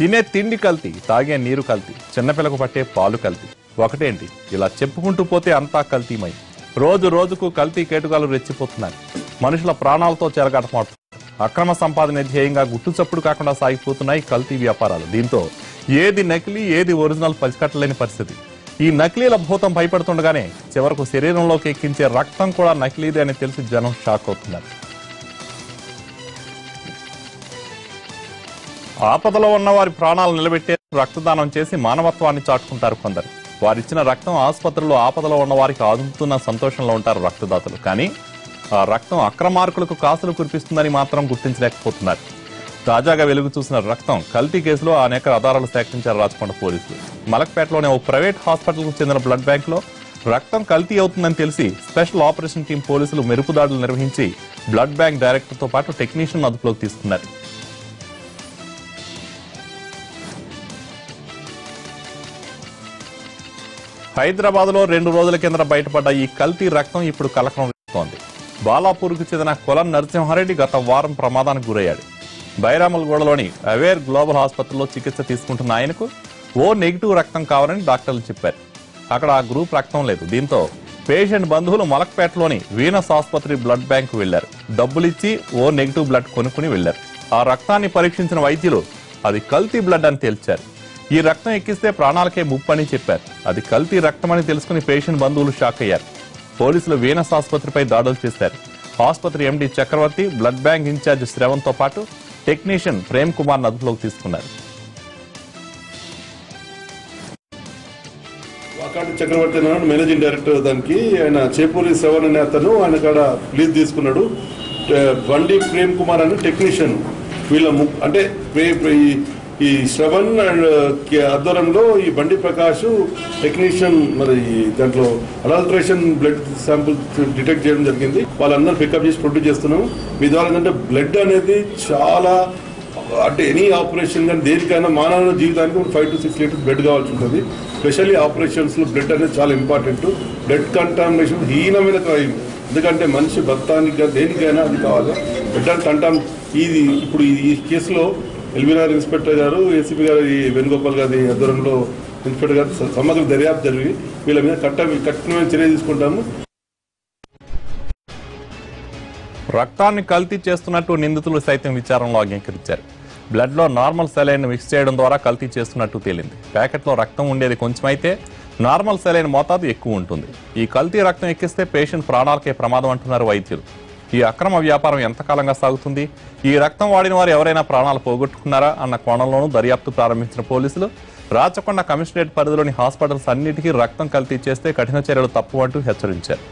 తినే తిండి కల్తీ తాగే నీరు కల్తీ చిన్నపిల్లకు పట్టే పాలు కల్తీ. ఒకటేంటి? ఇలా చెప్పుకుంటూ పోతే అంతా కల్తీమై. రోజు రోజుకు కల్తీ కేటుకాలు రెచ్చిపోతున్నాయి. మనుషుల ప్రాణాలతో చెలగాటమాడుతున్నారు అక్రమ సంపాదన ధ్యేయంగా గుట్టు చప్పుడు కాకుండా సాగిపోతున్నాయి కల్తీ వ్యాపారాలు. దీంతో ఏది నకిలీ ఏది ఒరిజినల్ పసికట్టలేని పరిస్థితి. ఈ నకిలీల భూతం భయపడుతుండగానే చివరకు శరీరంలోకి ఎక్కించే రక్తం కూడా నకిలీదే అని తెలిసి జనం షాక్ అవుతున్నారు. ఆపదలో ఉన్న వారి ప్రాణాలు నిలబెట్టే రక్తదానం చేసి మానవత్వాన్ని చాటుకుంటారు కొందరు. వారిచ్చిన రక్తం ఆసుపత్రిలో ఆపదలో ఉన్న వారికి ఆదుతున్న సంతోషంలో ఉంటారు రక్తదాతలు. కానీ ఆ రక్తం అక్రమార్కులకు కాసులు కురిపిస్తుందని మాత్రం గుర్తించలేకపోతున్నారు. తాజాగా వెలుగు చూసిన రక్తం కల్తీ కేసులో అనేక ఆధారాలు సేకరించారు రాచకొండ పోలీసులు. మలక్పేటలోని ఓ ప్రైవేట్ హాస్పిటల్కు చెందిన బ్లడ్ బ్యాంక్లో రక్తం కల్తీ అవుతుందని తెలిసి స్పెషల్ ఆపరేషన్ టీం పోలీసులు మెరుపుదాడులు నిర్వహించి బ్లడ్ బ్యాంక్ డైరెక్టర్తో పాటు టెక్నీషియన్ అదుపులోకి తీసుకున్నారు. హైదరాబాద్లో రెండు రోజుల కింద బయటపడ్డ ఈ కల్తీ రక్తం ఇప్పుడు కలకలం రేపుతోంది బాలాపూర్కు చెందిన కొలం నరసింహారెడ్డి గత వారం ప్రమాదానికి గురయ్యాడు. బైరామల్గూడలోని అవేర్ గ్లోబల్ ఆసుపత్రిలో చికిత్స తీసుకుంటున్న ఆయనకు ఓ నెగిటివ్ రక్తం కావాలని డాక్టర్లు చెప్పారు. అక్కడ ఆ గ్రూప్ రక్తం లేదు. దీంతో పేషెంట్ బంధువులు మలక్పేటలోని వీనస్ ఆసుపత్రి బ్లడ్ బ్యాంకు వెళ్ళారు డబ్బులిచ్చి ఓ నెగిటివ్ బ్లడ్ కొనుక్కుని వెళ్ళారు ఆ రక్తాన్ని పరీక్షించిన వైద్యులు అది కల్తీ బ్లడ్ అని తేల్చారు. ఈ రక్తం ఎక్కిస్తే ప్రాణాలకే ముప్పని చెప్పారు. అది కల్తీ రక్తమని తెలుసుకుని పేషెంట్ బంధువులు షాక్ అయ్యారు. పోలీసులు వీనస్ ఆసుపత్రిపై దాడులు చేశారు. ఆసుపత్రి MD Chakravarthi blood bank in charge శ్రవంత్తో పాటు టెక్నీషియన్ ప్రేమ్ కుమార్ అదుపులోకి తీసుకున్నారు. వాకాటి చక్రవర్తి అన్నాడు మేనేజింగ్ డైరెక్టర్ దానికి. ఆయన చేపూరి శ్రవణ్ అనే అతను ఆయన కాడ లీజ్ తీసుకున్నాడు. బండి ప్రేమ్ కుమార్ అని టెక్నీషియన్. వీళ్ళ ము- అంటే ఈ- శ్రవణ్ అండ్ ఆధ్వర్యంలో ఈ బండి ప్రకాష్ టెక్నీషియన్ మరి దాంట్లో అడల్ట్రేషన్ బ్లడ్ శాంపుల్ డిటెక్ట్ చేయడం జరిగింది. వాళ్ళందరూ పికప్ చేసి ప్రొడ్యూస్ చేస్తున్నాం మీ ద్వారా ఏంటంటే బ్లడ్ అనేది చాలా అంటే ఎనీ ఆపరేషన్ కానీ దేనికైనా మానవ జీవితానికి five to six litres blood కావాల్సి ఉంటుంది. స్పెషల్లీ ఆపరేషన్స్లో బ్లడ్ అనేది చాలా ఇంపార్టెంట్. బ్లడ్ కంటామినేషన్ హీనమైన క్రైమ్. ఎందుకంటే మనిషి భక్తానికి దేనికైనా అది కావాలి? బ్లడ్ అండ్ కంటామ్ ఇది ఇప్పుడు ఈ- ఈ కేసులో ఎల్బీఆర్ ఇన్స్పెక్టర్ గారు ఏసీపీ గారు ఈ వేణుగోపాల్ గారి ఆధ్వర్యంలో ఇన్స్పెక్టర్ గారు సమగ్ర దర్యాప్తు జరిగి వీళ్ళ మీద కట్ట కఠినమైన చర్య తీసుకుంటాము. రక్తాన్ని కల్తీ చేస్తున్నట్టు నిందితులు సైతం విచారణలో అంగీకరించారు. బ్లడ్లో నార్మల్ సెలైన్ మిక్స్ చేయడం ద్వారా కల్తీ చేస్తున్నట్టు తేలింది. ప్యాకెట్లో రక్తం ఉండేది కొంచెమైతే నార్మల్ సెలైన్ మోతాదు ఎక్కువ ఉంటుంది. ఈ కల్తీ రక్తం ఎక్కిస్తే పేషెంట్ ప్రాణాలకే ప్రమాదం అంటున్నారు వైద్యులు. ఈ అక్రమ వ్యాపారం ఎంతకాలంగా సాగుతుంది? ఈ రక్తం వాడిన వారు ఎవరైనా ప్రాణాలు పోగొట్టుకున్నారా? అన్న కోణంలోనూ దర్యాప్తు ప్రారంభించిన పోలీసులు రాచకొండ కమిషనరేట్ పరిధిలోని హాస్పిటల్స్ అన్నిటికీ రక్తం కల్తీ చేస్తే కఠిన చర్యలు తప్పు అంటూ హెచ్చరించారు.